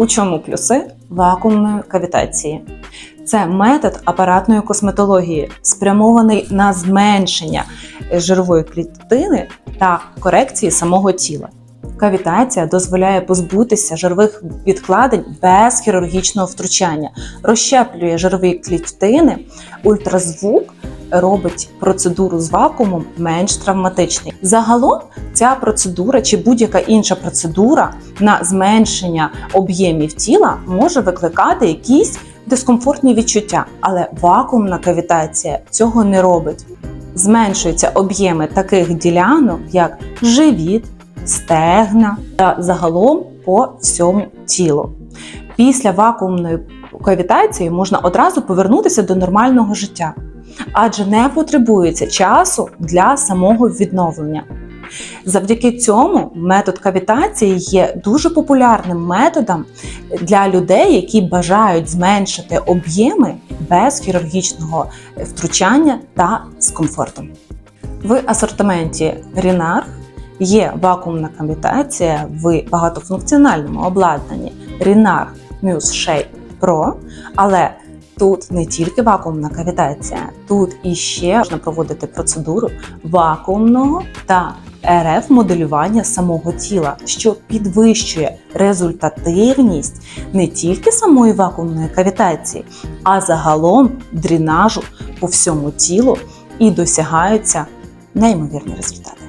У чому плюси вакуумної кавітації? Це метод апаратної косметології, спрямований на зменшення жирової клітини та корекції самого тіла. Кавітація дозволяє позбутися жирових відкладень без хірургічного втручання, розщеплює жирові клітини, ультразвук робить процедуру з вакуумом менш травматичною. Загалом ця процедура чи будь-яка інша процедура на зменшення об'ємів тіла може викликати якісь дискомфортні відчуття, але вакуумна кавітація цього не робить. Зменшуються об'єми таких ділянок, як живіт, стегна та загалом по всьому тілу. Після вакуумної кавітації можна одразу повернутися до нормального життя, адже не потребується часу для самого відновлення. Завдяки цьому метод кавітації є дуже популярним методом для людей, які бажають зменшити об'єми без хірургічного втручання та з комфортом. В асортименті Рінар є вакуумна кавітація в багатофункціональному обладнанні Рінар Muse Shape Pro, але тут не тільки вакуумна кавітація, тут іще можна проводити процедуру вакуумного та РФ моделювання самого тіла, що підвищує результативність не тільки самої вакуумної кавітації, а загалом дренажу по всьому тілу і досягаються неймовірні результати.